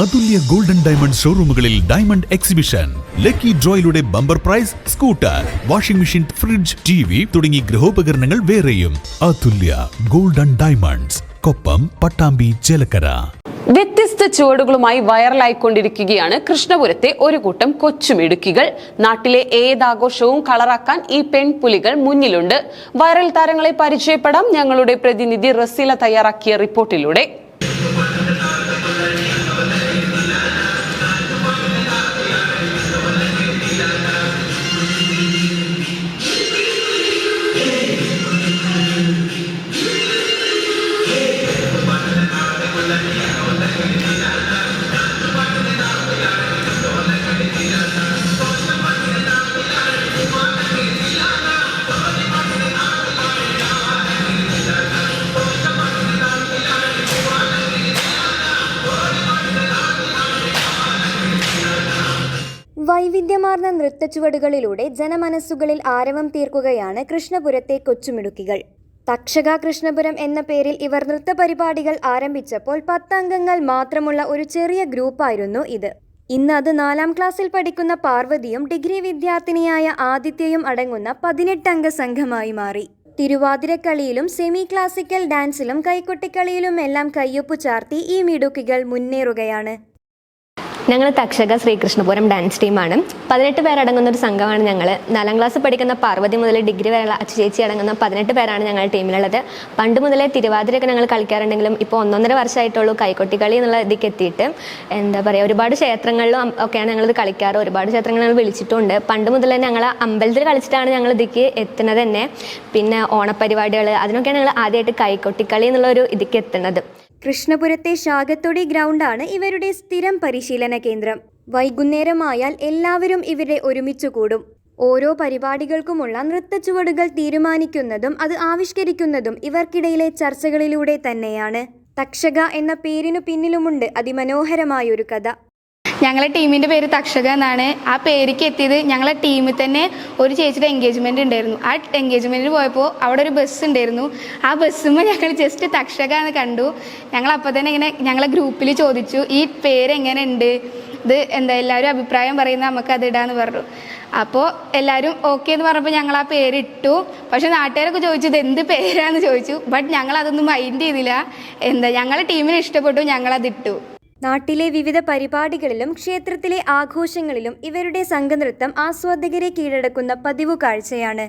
അതുല്യ golden diamond ഷോറൂമുകളിൽ diamond exhibition. Lucky ഡ്രോയിലൂടെ bumper prize scooter washing machine fridge T V തുടങ്ങി ഗൃഹോപകരണങ്ങൾ വേറെയും. Atulya golden diamonds Koppam Pattambi Chelakkara. വ്യത്യസ്ത ചുവടുകളുമായി വൈറലായിക്കൊണ്ടിരിക്കുകയാണ് കൃഷ്ണപുരത്തെ ഒരു കൂട്ടം കൊച്ചുമിടുക്കികൾ. നാട്ടിലെ ഏതാഘോഷവും കളറാക്കാൻ ഈ പെൺപുലികൾ മുന്നിലുണ്ട്. വൈറൽ താരങ്ങളെ പരിചയപ്പെടാം ഞങ്ങളുടെ പ്രതിനിധി റസീല തയ്യാറാക്കിയ റിപ്പോർട്ടിലൂടെ. വൈവിധ്യമാർന്ന നൃത്തച്ചുവടുകളിലൂടെ ജനമനസ്സുകളിൽ ആരവം തീർക്കുകയാണ് കൃഷ്ണപുരത്തെ കൊച്ചുമിടുക്കികൾ. തക്ഷക കൃഷ്ണപുരം എന്ന പേരിൽ ഇവർ നൃത്തപരിപാടികൾ ആരംഭിച്ചപ്പോൾ പത്തംഗങ്ങൾ മാത്രമുള്ള ഒരു ചെറിയ ഗ്രൂപ്പായിരുന്നു ഇത്. ഇന്ന് അത് നാലാം ക്ലാസ്സിൽ പഠിക്കുന്ന പാർവതിയും ഡിഗ്രി വിദ്യാർത്ഥിനിയായ ആദിത്യയും അടങ്ങുന്ന പതിനെട്ടംഗ സംഘമായി മാറി. തിരുവാതിരക്കളിയിലും സെമി ക്ലാസിക്കൽ ഡാൻസിലും കൈക്കൊട്ടിക്കളിയിലുമെല്ലാം കയ്യൊപ്പു ചാർത്തി ഈ മിടുക്കികൾ മുന്നേറുകയാണ്. ഞങ്ങൾ തക്ഷക ശ്രീകൃഷ്ണപുരം ഡാൻസ് ടീമാണ് പതിനെട്ട് പേരടങ്ങുന്ന ഒരു സംഘമാണ് ഞങ്ങൾ നാലാം ക്ലാസ് പഠിക്കുന്ന പാർവതി മുതൽ ഡിഗ്രി വരെയുള്ള അച്ചുചേച്ചി അടങ്ങുന്ന പതിനെട്ട് പേരാണ് ഞങ്ങളുടെ ടീമിലുള്ളത് പണ്ട് മുതലേ തിരുവാതിരയൊക്കെ ഞങ്ങൾ കളിക്കാറുണ്ടെങ്കിലും ഇപ്പോൾ ഒന്നൊന്നര വർഷമായിട്ടുള്ളൂ കൈക്കൊട്ടി കളി എന്നുള്ള ഇതിലേക്ക് എത്തിയിട്ട്. എന്താ പറയുക ഒരുപാട് ക്ഷേത്രങ്ങളിലും ഒക്കെയാണ് ഞങ്ങളിത് കളിക്കാറ്. ഒരുപാട് ക്ഷേത്രങ്ങൾ ഞങ്ങൾ വിളിച്ചിട്ടുണ്ട്. പണ്ട് മുതലേ ഞങ്ങൾ അമ്പലത്തിൽ കളിച്ചിട്ടാണ് ഞങ്ങൾ ഇതിലേക്ക് എത്തുന്നത് തന്നെ. പിന്നെ ഓണപ്പരിപാടികൾ അതിനൊക്കെയാണ് ഞങ്ങൾ ആദ്യമായിട്ട് കൈക്കൊട്ടിക്കളി എന്നുള്ള ഒരു ഇതിലേക്ക് എത്തുന്നത്. കൃഷ്ണപുരത്തെ ശാഖത്തൊടി ഗ്രൗണ്ടാണ് ഇവരുടെ സ്ഥിരം പരിശീലന കേന്ദ്രം. വൈകുന്നേരമായാൽ എല്ലാവരും ഇവരെ ഒരുമിച്ചു കൂടും. ഓരോ പരിപാടികൾക്കുമുള്ള നൃത്തച്ചുവടുകൾ തീരുമാനിക്കുന്നതും അത് ആവിഷ്കരിക്കുന്നതും ഇവർക്കിടയിലെ ചർച്ചകളിലൂടെ തന്നെയാണ്. തക്ഷക എന്ന പേരിനു പിന്നിലുമുണ്ട് അതിമനോഹരമായൊരു കഥ. ഞങ്ങളെ ടീമിന്റെ പേര് തക്ഷക എന്നാണ്. ആ പേരിക്ക് എത്തിയത് ഞങ്ങളെ ടീമിൽ തന്നെ ഒരു ചേച്ചിയുടെ എൻഗേജ്മെന്റ് ഉണ്ടായിരുന്നു. ആ എൻഗേജ്മെന്റിന് പോയപ്പോൾ അവിടെ ഒരു ബസ് ഉണ്ടായിരുന്നു. ആ ബസ്സുമ്പോൾ ഞങ്ങൾ ജസ്റ്റ് തക്ഷക എന്ന് കണ്ടു. ഞങ്ങൾ അപ്പോൾ തന്നെ ഇങ്ങനെ ഞങ്ങളെ ഗ്രൂപ്പിൽ ചോദിച്ചു ഈ പേര് എങ്ങനെ ഉണ്ട് ഇത് എന്താ എല്ലാവരും അഭിപ്രായം പറയുന്ന നമുക്ക് അത് ഇടാന്ന് പറഞ്ഞു. അപ്പോൾ എല്ലാവരും ഓക്കെ എന്ന് പറഞ്ഞപ്പോൾ ഞങ്ങൾ ആ പേരിട്ടു പക്ഷെ നാട്ടുകാരൊക്കെ ചോദിച്ചു ഇത് എന്ത് പേരാന്ന് ചോദിച്ചു. ബട്ട് ഞങ്ങൾ അതൊന്നും മൈൻഡ് ചെയ്തില്ല. എന്താ ഞങ്ങളെ ടീമിന് ഇഷ്ടപ്പെട്ടു ഞങ്ങളതിട്ടു നാട്ടിലെ വിവിധ പരിപാടികളിലും ക്ഷേത്രത്തിലെ ആഘോഷങ്ങളിലും ഇവരുടെ സംഘനൃത്തം ആസ്വാദകരെ കീഴടക്കുന്ന പതിവു കാഴ്ചയാണ്